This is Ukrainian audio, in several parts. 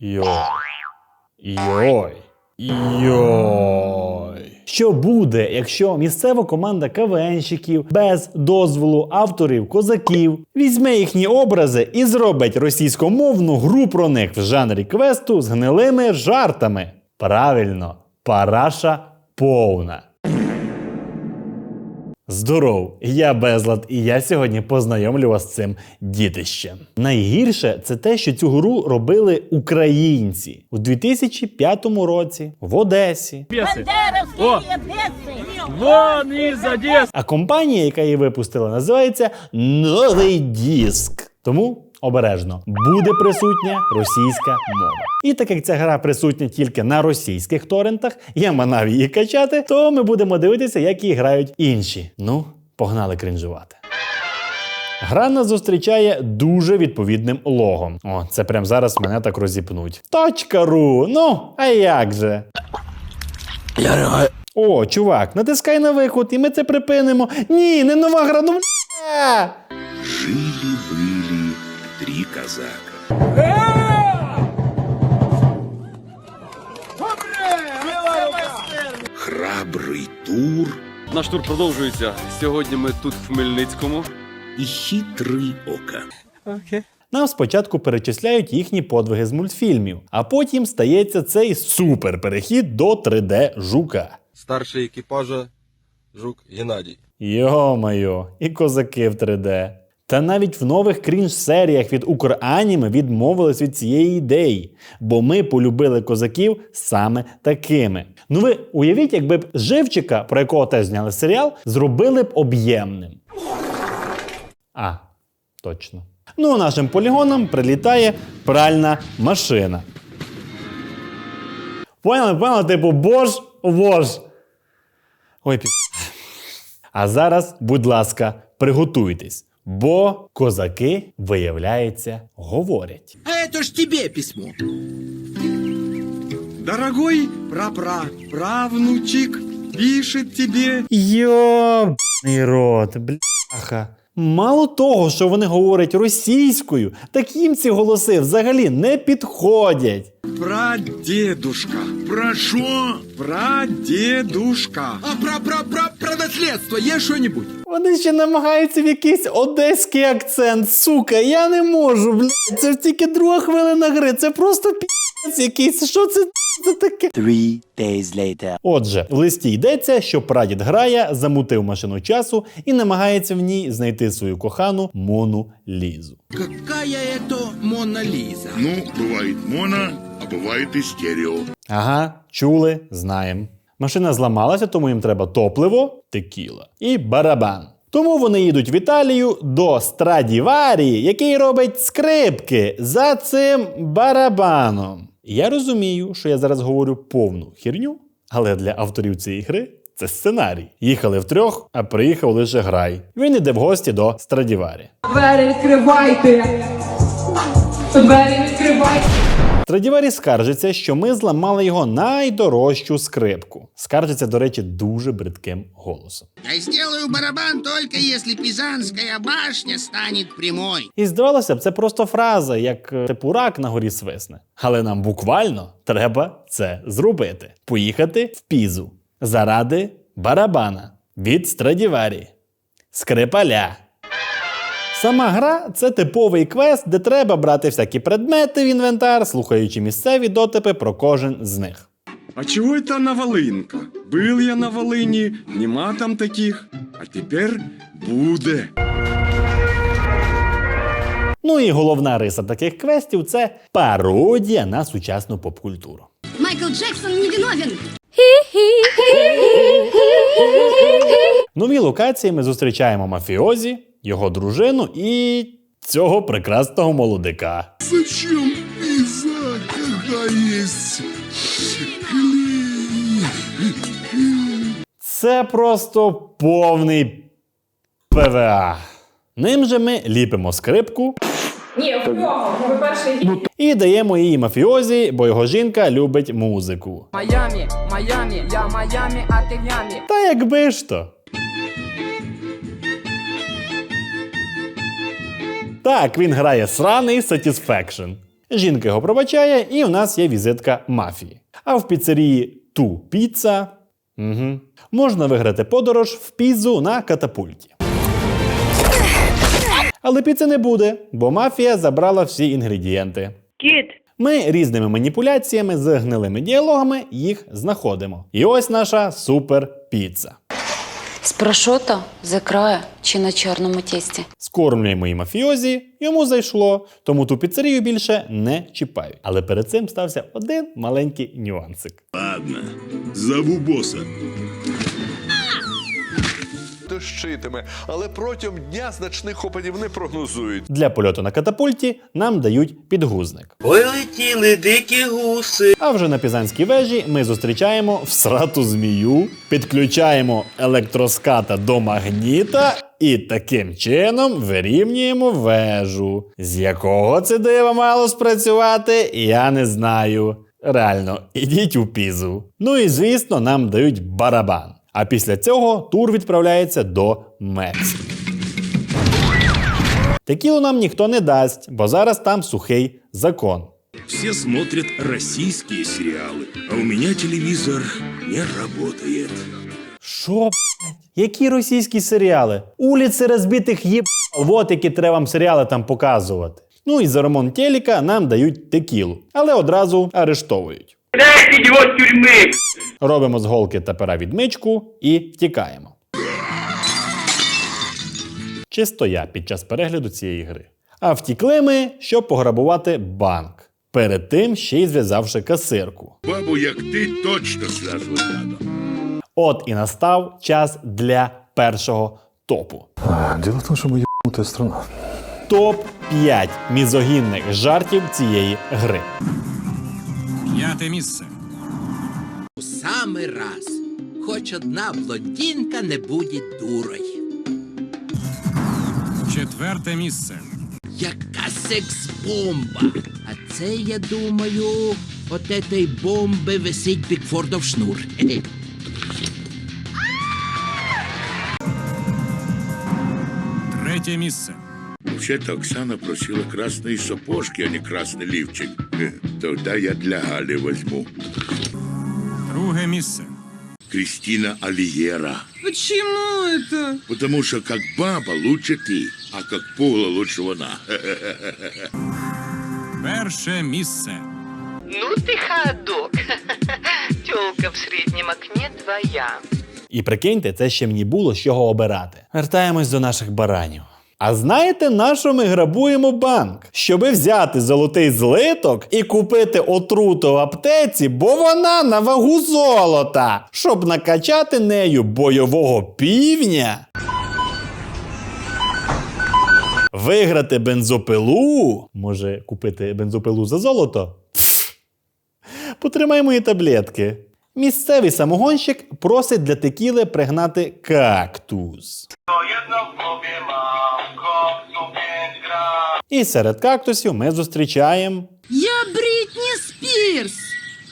Йой. Йой. Йой. Що буде, якщо місцева команда КВНщиків без дозволу авторів козаків візьме їхні образи і зробить російськомовну гру про них в жанрі квесту з гнилими жартами? Правильно, параша повна. Здоров, я Безлад, і я сьогодні познайомлю вас з цим дітищем. Найгірше це те, що цю гру робили українці у 2005 році в Одесі. Вон из Одессы! А компанія, яка її випустила, називається Новий Діск. Тому обережно буде присутня російська мова. І так як ця гра присутня тільки на російських торрентах, я манав її качати, то ми будемо дивитися, як її грають інші. Ну, погнали крінжувати. Гра нас зустрічає дуже відповідним логом. О, це прям зараз мене так розіпнуть. Точка.ру, ну, а як же? О, чувак, натискай на виход, і ми це припинимо. Ні, не нова гра, ну казака. Храбрий тур Наш тур продовжується. Сьогодні ми тут в Хмельницькому. і хитрий ока. Нам спочатку перечисляють їхні подвиги з мультфільмів, а потім стається цей супер перехід до 3D жука. Старший екіпажа Жук Геннадій. Йо-моє, і козаки в 3D. Та навіть в нових крінж-серіях від Украніми відмовились від цієї ідеї, бо ми полюбили козаків саме такими. Ну ви уявіть, якби б живчика, про якого теж зняли серіал, зробили б об'ємним. А, точно. Ну, нашим полігонам прилітає пральна машина. Поняли, поняли, типу, бож, вож. Ой, пі... А зараз, будь ласка, приготуйтесь, бо козаки, виявляється, говорять. А это ж тебе письмо. Дорогой прапра-правнучик пишет тебе Йобаний рот, бляха. Мало того, що вони говорять російською, так їм ці голоси взагалі не підходять. прадедушка. Про що? Прадедушка. А про про про про наследство есть что-нибудь? Вони ще намагаються в якийсь одеський акцент. Сука, я не можу, блядь. Це ж тільки друга хвилина гри. Це просто пі***ць якийсь. Що це, це таке? Three days later. Отже, в листі йдеться, що прадід грає, замутив машину часу і намагається в ній знайти свою кохану Мону Лізу. Какая это Мона Лиза? Ну, буває моно, а буває і стерео. Ага, чули, знаємо. Машина зламалася, тому їм треба топливо, текіла і барабан. Тому вони їдуть в Італію до Страдіварі, який робить скрипки за цим барабаном. Я розумію, що я зараз говорю повну хірню, але для авторів цієї гри це сценарій. Їхали втрьох, а приїхав лише грай. Він іде в гості до Страдіварі. Двері відкривайте! Двері відкривайте! Страдіварі скаржиться, що ми зламали його найдорожчу скрипку. Скаржиться, до речі, дуже бридким голосом. Я сделаю барабан только если Пизанская башня станет прямой. І здавалося б, це просто фраза, як е, типу рак на горі свисне. Але нам буквально треба це зробити: поїхати в пізу заради барабана від Страдіварі. Скрипаля. Сама гра це типовий квест, де треба брати всякі предмети в інвентар, слухаючи місцеві дотипи про кожен з них. А чего это на Волынка? Был я на Волыни, нема там таких, а теперь буде. Ну і головна риса таких квестів це пародія на сучасну попкультуру. Майкл Джексон не виновен! Нові локації ми зустрічаємо мафіозі, його дружину і цього прекрасного молодика. Зачем писать, когда есть Це просто повний ПВА. Ним же ми ліпимо скрипку Ні, в перший і даємо її мафіозі, бо його жінка любить музику. Майамі, Майамі, я Майамі, а ти в ямі. Та якби ж то. Так, він грає сраний Satisfaction. Жінка його пробачає, і у нас є візитка мафії. А в піцерії Ту Піца угу, можна виграти подорож в пізу на катапульті. Але піци не буде, бо мафія забрала всі інгредієнти. Кит. Ми різними маніпуляціями з гнилими діалогами їх знаходимо. І ось наша супер піца. З прошота, з краю чи на чорному тісті. Скормлюємо і мафіозі, йому зайшло, тому ту піцерію більше не чіпають. Але перед цим стався один маленький нюансик. Ладно, зову босса. Дощитиме, але протягом дня значних опадів не прогнозують. Для польоту на катапульті нам дають підгузник. Полетіли дикі гуси. А вже на Пізанській вежі ми зустрічаємо всрату змію, підключаємо електроската до магніта і таким чином вирівнюємо вежу. З якого це дива мало спрацювати, я не знаю. Реально, ідіть у пізу. Ну і звісно, нам дають барабан. А після цього тур відправляється до Мексики. Текілу нам ніхто не дасть, бо зараз там сухий закон. Все смотрят российские сериалы, а у меня телевизор не работает. Що? Які російські серіали? Улиці розбитих їб... Вот які треба вам серіали там показувати. Ну і за ремонт телека нам дають текілу, але одразу арештовують. Робимо з голки та пера відмичку і втікаємо. Чисто я під час перегляду цієї гри. А втікли ми, щоб пограбувати банк. Перед тим ще й зв'язавши касирку. Бабу, як ти, точно зв'язувати надо. От і настав час для першого топу. Діло в тому, що ми єбнута страна. Топ 5 мізогінних жартів цієї гри. П'яте місце. У самий раз. Хоч одна блондинка не буде дурой. Четверте місце. Яка секс-бомба. А це, я думаю, от этой бомби висить Бікфордов шнур. Хе-хе. Третє місце. Вообще-то Оксана просила красные сапожки, а не красный лифчик. Э, Тогда я для Гали возьму. Друге місце. Кристина Алиера. Почему это? Потому что как баба лучше ты, а как пугало лучше она. Перше місце. Ну ты ходок. Телка в среднем окне твоя. І прикиньте, це ще мені було з чого обирати. Вертаємось до наших баранів. А знаєте, на що ми грабуємо банк? Щоби взяти золотий злиток і купити отруту в аптеці, бо вона на вагу золота, щоб накачати нею бойового півня. Виграти бензопилу. Може, купити бензопилу за золото? Пф. Потримай мої таблетки. Місцевий самогонщик просить для текіли пригнати кактус. І серед кактусів ми зустрічаємо. Я Бритни Спирс.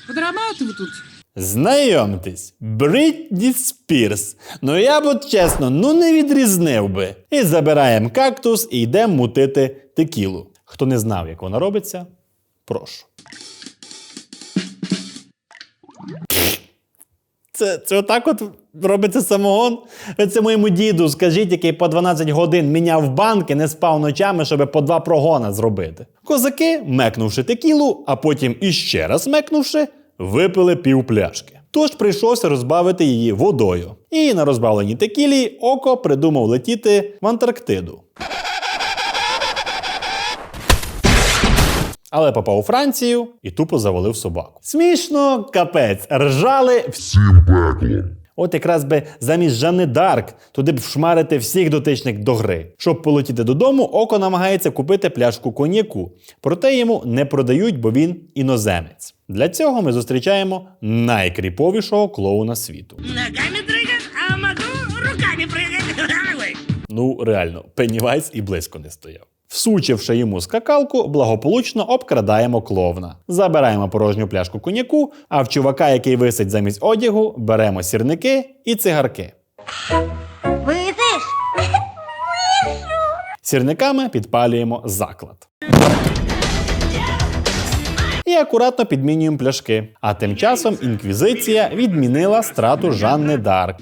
Подрабатываю тут. Знайомтесь, Брітні Спірс. Ну я б от чесно, ну не відрізнив би. І забираємо кактус і йдемо мутити текілу. Хто не знав, як вона робиться, прошу. Це, це отак от робиться самогон. Ви це моєму діду скажіть, який по 12 годин міняв банки, не спав ночами, щоб по два прогона зробити. Козаки, мекнувши текілу, а потім іще раз мекнувши, випили пів пляшки. Тож прийшлося розбавити її водою. І на розбавленій текілі око придумав летіти в Антарктиду. Але попав у Францію і тупо завалив собаку. Смішно, капець, ржали всім пеклом. От якраз би замість Жанни Дарк туди б вшмарити всіх дотичних до гри. Щоб полетіти додому, око намагається купити пляшку коньяку. Проте йому не продають, бо він іноземець. Для цього ми зустрічаємо найкріповішого клоуна світу. Ногами дрыгать, а могу руками прыгать. Ну, реально, Пеннівайз і близько не стояв. Всучивши йому скакалку, благополучно обкрадаємо клоуна. Забираємо порожню пляшку коньяку, а в чувака, який висить замість одягу, беремо сірники і цигарки. Выйдешь? Сірниками підпалюємо заклад. і акуратно підмінюємо пляшки. А тим часом інквізиція відмінила страту Жанни Дарк.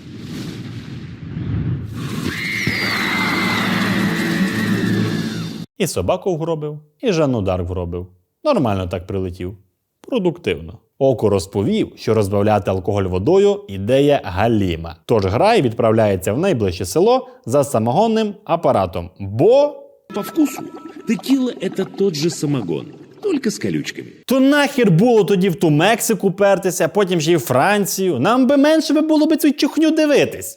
І собаку вгробив, і Жанну Дарк вгробив. Нормально так прилетів. Продуктивно. Око розповів, що розбавляти алкоголь водою ідея галіма. Тож грай відправляється в найближче село за самогонним апаратом. Бо По вкусу текила это тот же самогон, только с колючками. то нахер було тоді в ту Мексику пертися, потім ще й в Францію. Нам би менше би було би цю чухню дивитись.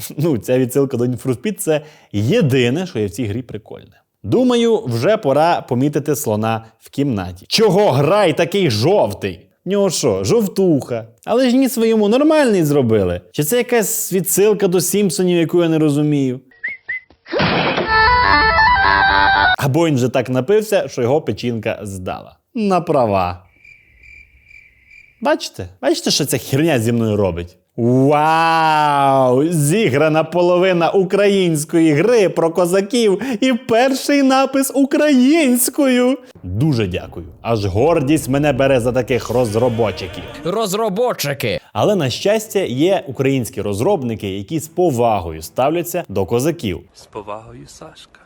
Ну, ця відсилка до Speed – це єдине, що є в цій грі прикольне. Думаю, вже пора помітити слона в кімнаті. Чого грай такий жовтий? В нього що, жовтуха? Але ж ні своєму нормальний зробили. Чи це якась відсилка до Сімпсонів, яку я не розумію? Або він вже так напився, що його печінка здала. На права. Бачите? Бачите, що ця херня зі мною робить? Вау! Зіграна половина української гри про козаків і перший напис українською. Дуже дякую. Аж гордість мене бере за таких розробочиків. Розробочики. Але на щастя, є українські розробники, які з повагою ставляться до козаків З повагою, Сашка.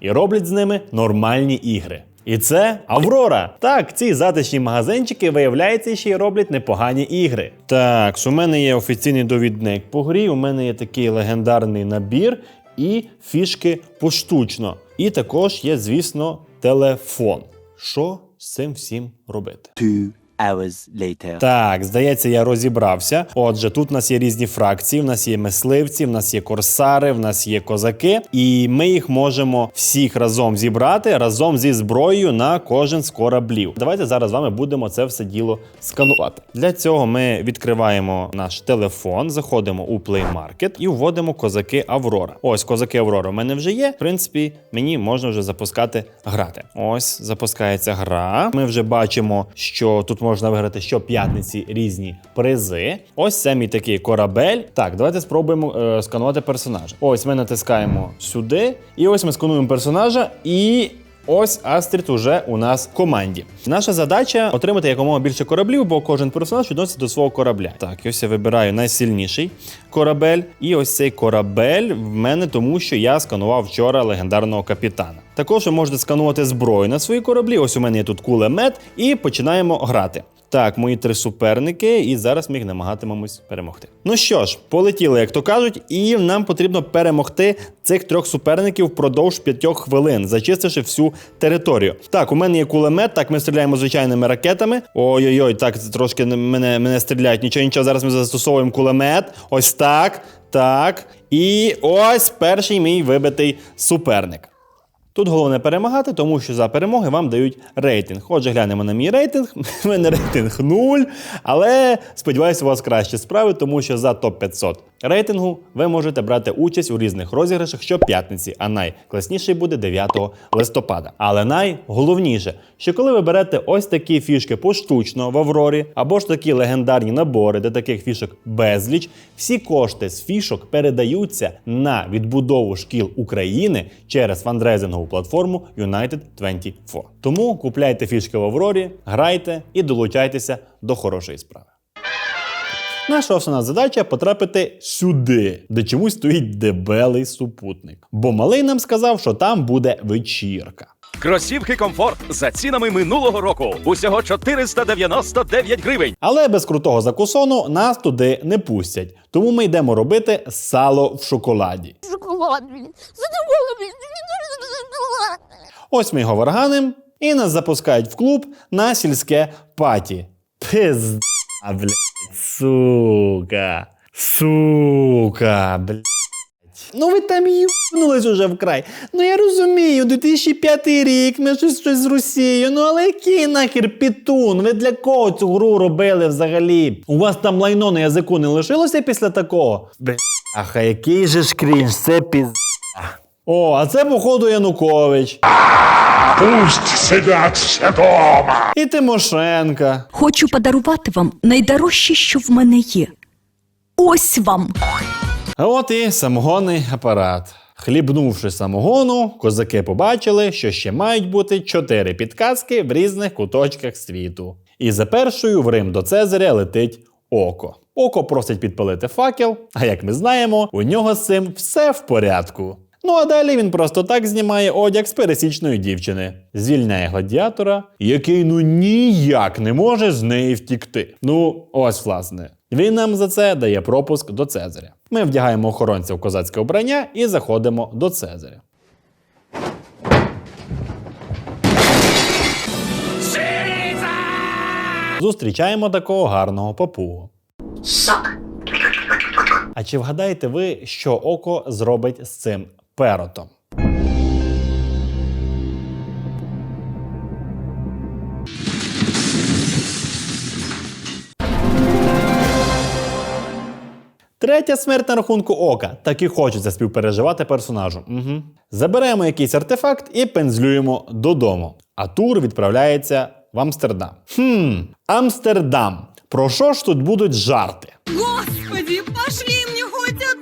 і роблять з ними нормальні ігри. І це Аврора. Так, ці затишні магазинчики, виявляється, ще й роблять непогані ігри. Так, у мене є офіційний довідник по грі, у мене є такий легендарний набір і фішки поштучно. І також є, звісно, телефон. Що з цим всім робити? Так, здається, я розібрався. Отже, тут у нас є різні фракції. У нас є мисливці, в нас є корсари, в нас є козаки, і ми їх можемо всіх разом зібрати разом зі зброєю на кожен з кораблів. Давайте зараз з вами будемо це все діло сканувати. Для цього ми відкриваємо наш телефон, заходимо у Play Market і вводимо козаки Аврора. Ось козаки Аврора у мене вже є. В принципі, мені можна вже запускати грати. Ось запускається гра. Ми вже бачимо, що тут можна виграти щоп'ятниці різні призи. Ось це мій такий корабель. Так, давайте спробуємо е, сканувати персонажа. Ось ми натискаємо сюди, і ось ми скануємо персонажа і. Ось Астрід уже у нас в команді. Наша задача отримати якомога більше кораблів, бо кожен персонаж відноситься до свого корабля. Так, ось я вибираю найсильніший корабель. І ось цей корабель в мене, тому що я сканував вчора легендарного капітана. Також ви можете сканувати зброю на свої кораблі. Ось у мене є тут кулемет, і починаємо грати. Так, мої три суперники, і зараз ми їх намагатимемось перемогти. Ну що ж, полетіли, як то кажуть, і нам потрібно перемогти цих трьох суперників впродовж п'ятьох хвилин, зачистивши всю територію. Так, у мене є кулемет, так ми стріляємо звичайними ракетами. Ой-ой-ой, так трошки мене, мене стріляють. Нічого, нічого, зараз ми застосовуємо кулемет. Ось так, так. І ось перший мій вибитий суперник. Тут головне перемагати, тому що за перемоги вам дають рейтинг. Отже, глянемо на мій рейтинг. У мене рейтинг 0, але сподіваюся, у вас краще справи, тому що за топ-500 рейтингу ви можете брати участь у різних розіграшах щоп'ятниці, а найкласніший буде 9 листопада. Але найголовніше, що коли ви берете ось такі фішки поштучно в Аврорі, або ж такі легендарні набори, де таких фішок безліч, всі кошти з фішок передаються на відбудову шкіл України через фандрейзингову платформу United 24. Тому купляйте фішки в Аврорі, грайте і долучайтеся до хорошої справи. Наша основна задача потрапити сюди, де чомусь стоїть дебелий супутник. Бо малий нам сказав, що там буде вечірка. Кросівки комфорт за цінами минулого року. Усього 499 гривень. Але без крутого закусону нас туди не пустять. Тому ми йдемо робити сало в шоколаді. Шоколад, блін. Ось ми його варганим, і нас запускають в клуб на сільське паті. Пизда, блядь, сука. Сука, блядь. Ну ви там юбнулись уже вкрай. Ну я розумію, 2005 рік, ми щось щось з Росією. Ну але який нахер пітун? Ви для кого цю гру робили взагалі? У вас там лайно на язику не лишилося після такого? Бляха, який же ж крінж, це пізда. О, а це походу Янукович. Пусть сидять все дома. І Тимошенка. Хочу подарувати вам найдорожче, що в мене є. Ось вам. А от і самогонний апарат. Хлібнувши самогону, козаки побачили, що ще мають бути чотири підказки в різних куточках світу. І за першою в Рим до Цезаря летить око. Око просить підпалити факел, а як ми знаємо, у нього з цим все в порядку. Ну а далі він просто так знімає одяг з пересічної дівчини, звільняє гладіатора, який ну ніяк не може з неї втікти. Ну, ось власне. Він нам за це дає пропуск до Цезаря. Ми вдягаємо охоронця в козацьке обрання і заходимо до Цезаря. Зустрічаємо такого гарного папугу. А чи вгадаєте ви, що око зробить з цим перотом? Третя смерть на рахунку ока. Так і хочеться співпереживати персонажу. Угу. Заберемо якийсь артефакт і пензлюємо додому. А тур відправляється в Амстердам. Хм, Амстердам. Про що ж тут будуть жарти? Господи, пошли мне хоть одного,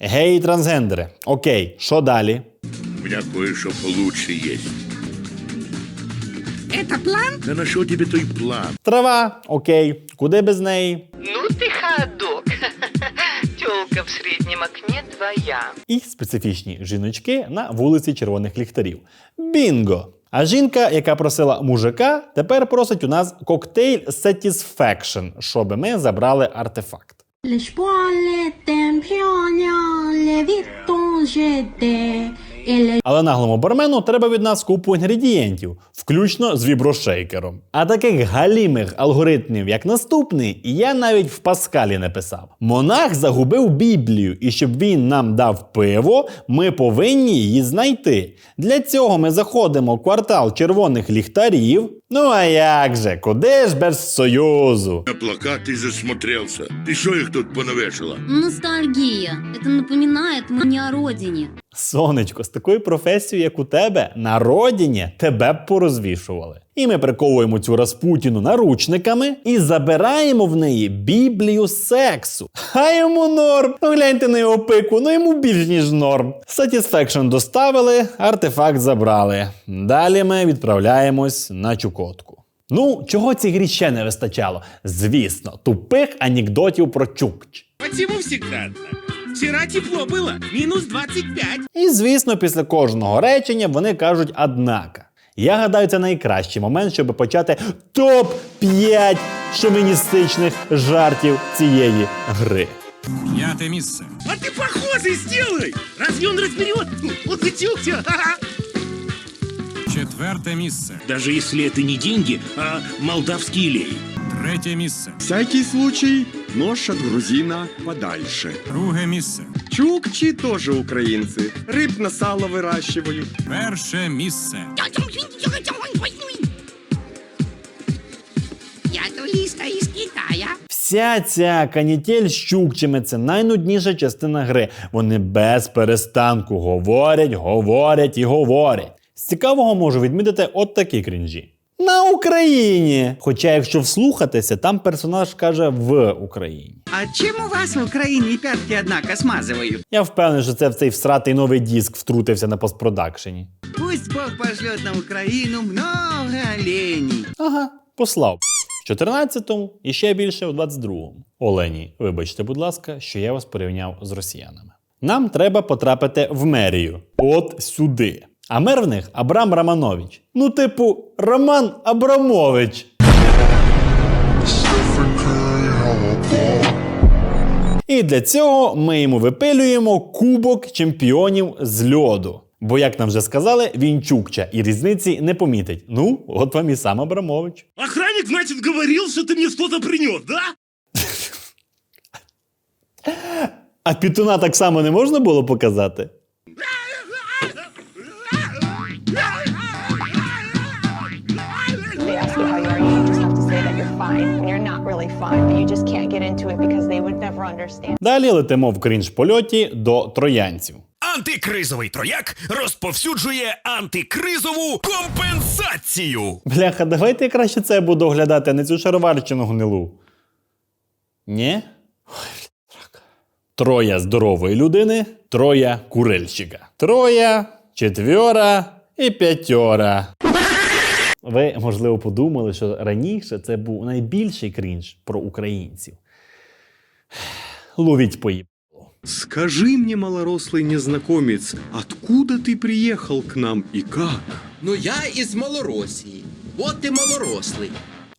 Гей, трансгендери. Окей, що далі? У меня кое-что получше есть. Это план? Да на что тебе той план? Трава, окей, куди без неї? Ну ты ходок. Тёлка в среднем окне твоя. І специфічні жіночки на вулиці червоних ліхтарів. Бінго! А жінка, яка просила мужика, тепер просить у нас коктейль Satisfaction, щоб ми забрали артефакт. але наглому бармену треба від нас купу інгредієнтів, включно з віброшейкером. А таких галімих алгоритмів, як наступний, я навіть в Паскалі не писав. Монах загубив Біблію, і щоб він нам дав пиво, ми повинні її знайти. Для цього ми заходимо в квартал червоних ліхтарів. Ну а як же, куди ж без союзу? На плакаты засмотрелся. Ты что их тут понавешала? Ностальгия. Это напоминает мне о родине. Сонечко, з такою професією, як у тебе, на родині тебе б порозвішували. І ми приковуємо цю Распутіну наручниками і забираємо в неї Біблію сексу. А йому норм. Ну гляньте на його пику, ну йому більш ніж норм. Satisfaction доставили, артефакт забрали. Далі ми відправляємось на Чукотку. Ну, чого цій грі ще не вистачало? Звісно, тупих анекдотів про Чукч. Почему всегда так? Вчера тепло было, минус 25. І звісно, після кожного речення вони кажуть однака. Я гадаю, це найкращий момент, щоб почати топ-5 шовіністичних жартів цієї гри. П'яте місце. А ти похожий сделай! Разве он разберет? Вот! Четверте місце. Даже если это не деньги, а молдавський лей. Третє місце. Всякий случай, нож от грузина подальше. Друге місце. Чукчи тоже украинцы. Рыб на сало выращивают. Перше місце. Я туриста из Китая. Вся ця канітель з чукчами це найнудніша частина гри. Вони без перестанку говорять, говорять і говорять. З цікавого можу відмітити от такі крінжі. На Україні! Хоча, якщо вслухатися, там персонаж каже в Україні. А чем у вас в Украине пятки, однако, смазывают? Я впевнений, що це в цей всратий новий диск втрутився на постпродакшені. Пусть Бог пошлет на Украину много оленей. Ага, послав. В 14-му і ще більше у 22-му. Олені, вибачте, будь ласка, що я вас порівняв з росіянами. Нам треба потрапити в мерію. От сюди. А мер в них Абрам Романович. Ну, типу, Роман Абрамович. І для цього ми йому випилюємо кубок чемпіонів з льоду. Бо, як нам вже сказали, він чукча і різниці не помітить. Ну, от вам і сам Абрамович. Охранник, значит, говорил, что ты мне что-то принес, да? А пітуна так само не можна було показати? Really fine, but you just can't get into it because they would never understand. Далі летимо в крінж польоті до троянців. Антикризовий трояк розповсюджує антикризову компенсацію. Бляха, давайте я краще це буду оглядати, а не цю шароварчину гнилу. Ні? Ой, блін, срака. Троє здорової людини, троє курильщика. Троє, четвьора і п'ятьора. Ви, можливо, подумали, що раніше це був найбільший крінж про українців. Ловіть поїб. Скажи мне, малорослый незнакомец, откуда ты приехал к нам и как? Ну я із Малоросії. От ти малорослий.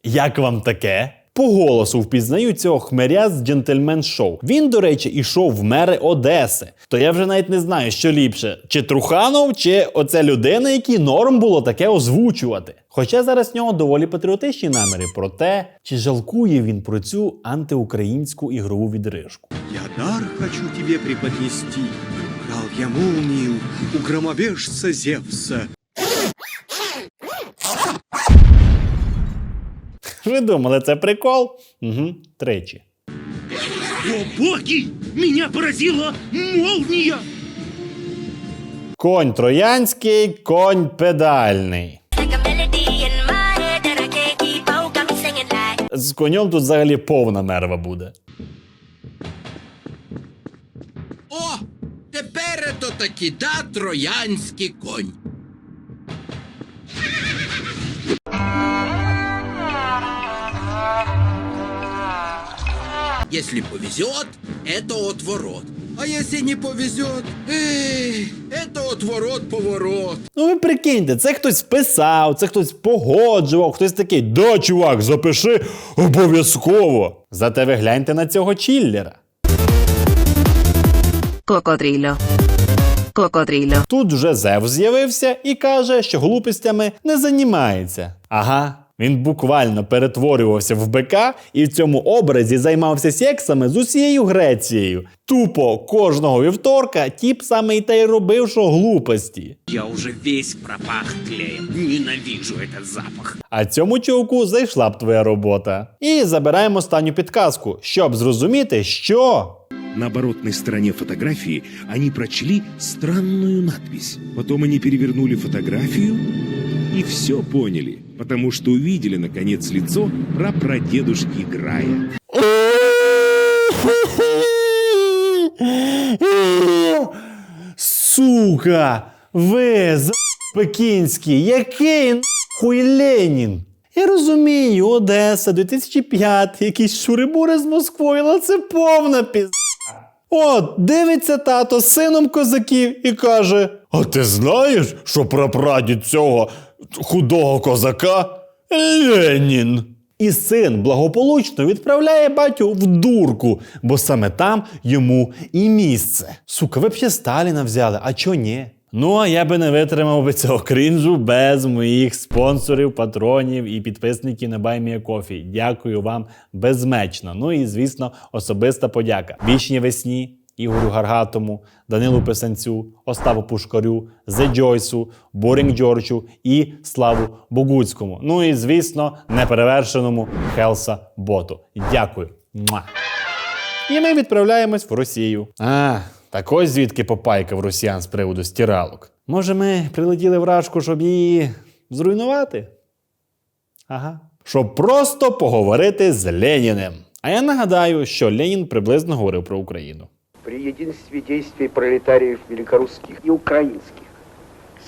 Як вам таке? По голосу впізнаю цього хмиря з джентльмен шоу. Він, до речі, ішов в мери Одеси. То я вже навіть не знаю, що ліпше: чи Труханов, чи оця людина, якій норм було таке озвучувати. Хоча зараз в нього доволі патріотичні наміри про те, чи жалкує він про цю антиукраїнську ігрову відрижку. Я дар хочу тебе преподнести. Крал я молнию у громовержца Зевса. Ви думали, це прикол? Угу, тричі. О боги! Меня поразила молния! Конь троянський, конь педальний. З конем тут взагалі повна нерва буде. О, тепер то таки да троянський конь. Если повезет, это отворот. А если не повезет, эй, это отворот-поворот. Ну ви прикиньте, це хтось писав, це хтось погоджував, хтось такий, да, чувак, запиши обов'язково. Зате ви гляньте на цього чиллера. Кокотрілло. Кокотрілло. Тут вже Зевс з'явився і каже, що глупостями не займається. Ага. Він буквально перетворювався в бика і в цьому образі займався сексами з усією Грецією. Тупо кожного вівторка тіп саме й те й робив, що глупості. Я уже весь пропах клеем. Ненавижу этот запах. А цьому чуваку зайшла б твоя робота. І забираємо останню підказку, щоб зрозуміти, що. На оборотной стороне фотографии они прочли странную надпись. Потом они перевернули фотографию и все поняли, потому что увидели, наконец, лицо прапрадедушки Грая. Сука! Ви з Пекінський, який нахуй Ленін? Я розумію, Одеса, 2005, якісь шурибури з Москвою, але це повна пізда. От, дивиться тато з сином козаків і каже: А ти знаєш, що прапрадід цього худого козака Ленін? І син благополучно відправляє батю в дурку, бо саме там йому і місце. Сука, ви б ще Сталіна взяли, а чо ні? Ну, а я би не витримав би цього крінжу без моїх спонсорів, патронів і підписників на BuyMeACoffee. Дякую вам безмечно. Ну і, звісно, особиста подяка. Вічні весні, Ігорю Гаргатому, Данилу Писанцю, Оставу Пушкарю, Зе Джойсу, Борінг Джорджу і Славу Богуцькому. Ну і, звісно, неперевершеному Хелса Боту. Дякую. Муа. І ми відправляємось в Росію. А, так ось звідки попайка в росіян з приводу стиралок. Може, ми прилетіли в рашку, щоб її зруйнувати? Ага. Щоб просто поговорити з Леніним. А я нагадаю, що Ленін приблизно говорив про Україну. При единстве действий пролетариев великорусских и украинских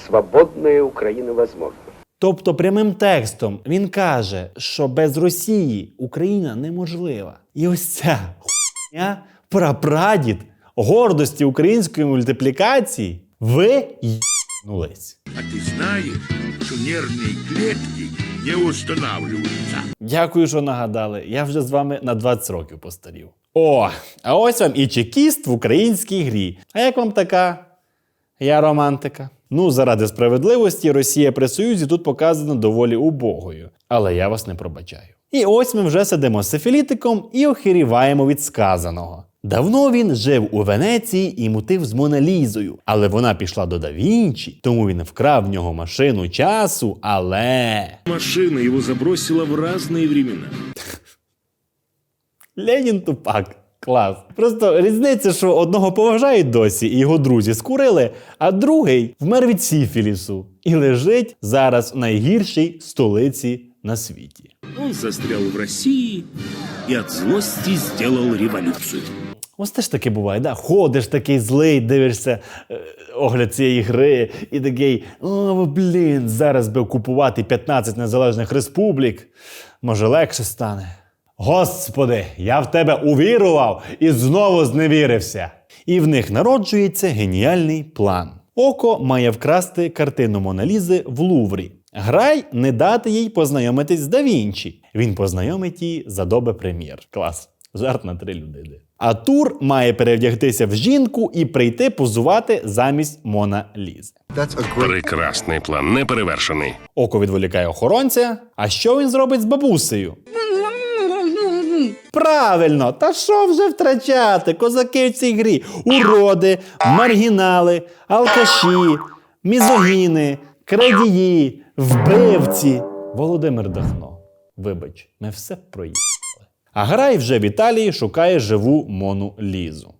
свободная Украина возможна. Тобто, прямим текстом він каже, що без Росії Україна неможлива. І ось ця хуйня прапрадід гордості української мультиплікації ви й**нулись. А ты знаешь, что нервные клетки не устанавливаются? Дякую, що нагадали. Я вже з вами на 20 років постарів. О, а ось вам і чекіст в українській грі. А як вам така? Я романтика. Ну, заради справедливості, Росія при Союзі тут показана доволі убогою. Але я вас не пробачаю. І ось ми вже сидимо з сифілітиком і охиріваємо від сказаного. Давно він жив у Венеції і мутив з Моналізою, але вона пішла до Да Вінчі, тому він вкрав в нього машину часу, але. Машина его забросила в разные времена. Ленін тупак. Клас. Просто різниця, що одного поважають досі, і його друзі скурили, а другий вмер від сіфілісу і лежить зараз в найгіршій столиці на світі. Он застрял в России, и и от злости сделал революцию. Ось теж таки буває, да? ходиш такий злий, дивишся е, огляд цієї гри, і такий, о, блін, зараз би окупувати 15 незалежних республік. Може, легше стане. Господи, я в тебе увірував і знову зневірився. І в них народжується геніальний план. Око має вкрасти картину Моналізи в Луврі. Грай не дати їй познайомитись з Да Вінчі. Він познайомить її за доби прем'єр. Клас. Жарт на три людини. А Тур має перевдягтися в жінку і прийти позувати замість Мона Лізи. Прекрасний план, неперевершений. Око відволікає охоронця. А що він зробить з бабусею? Правильно, та що вже втрачати? Козаки в цій грі. Уроди, маргінали, алкаші, мізогіни, крадії, вбивці. Володимир Дахно. Вибач, ми все проїхали. А грай вже в Італії шукає живу Мону Лізу.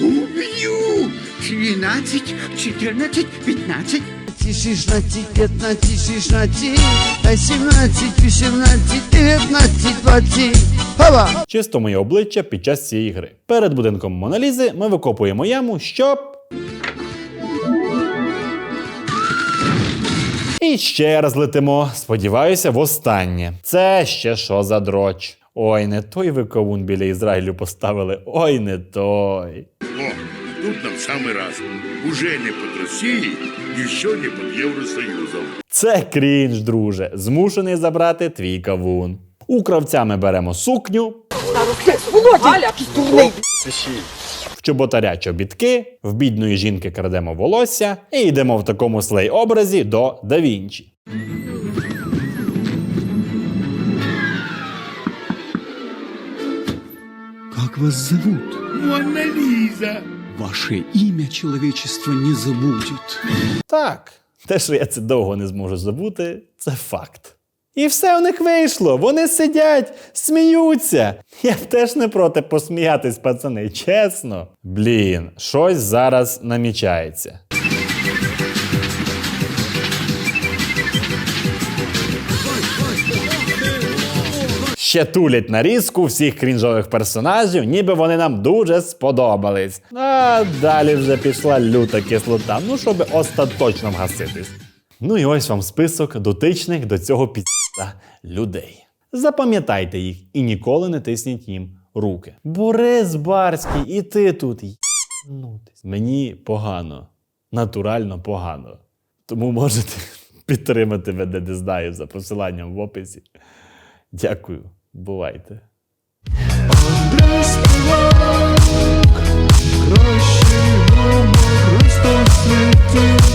Убью! 13, 14, 15. 16, 15, 16, 17, 18, 19, 20. Хава! Чисто моє обличчя під час цієї гри. Перед будинком Моналізи ми викопуємо яму, щоб. І ще раз летимо. Сподіваюся, востаннє. Це ще що за дроч. Ой, не той ви кавун біля Ізраїлю поставили. Ой, не той. О, тут нам самый раз. Уже не под Россией, еще не под Евросоюзом. Це крінж, друже. Змушений забрати твій кавун. У кравця ми беремо сукню, в чоботаря чобітки, в бідної жінки крадемо волосся і йдемо в такому слей образі до Да Вінчі. Как вас зовут? Мона Лиза. Ваше имя человечество не забудет. Так, те, що я це довго не зможу забути, це факт. І все у них вийшло. Вони сидять, сміються. Я теж не проти посміятись, пацани, чесно. Блін, щось зараз намічається. Ще тулять нарізку всіх крінжових персонажів, ніби вони нам дуже сподобались. А далі вже пішла люта кислота, ну щоб остаточно вгаситись. Ну і ось вам список дотичних до цього піца людей. Запам'ятайте їх і ніколи не тисніть їм руки. Борис Барський, і ти тут єнутись. Мені погано, натурально погано. Тому можете підтримати мене, не знаю, за посиланням в описі. Дякую, бувайте.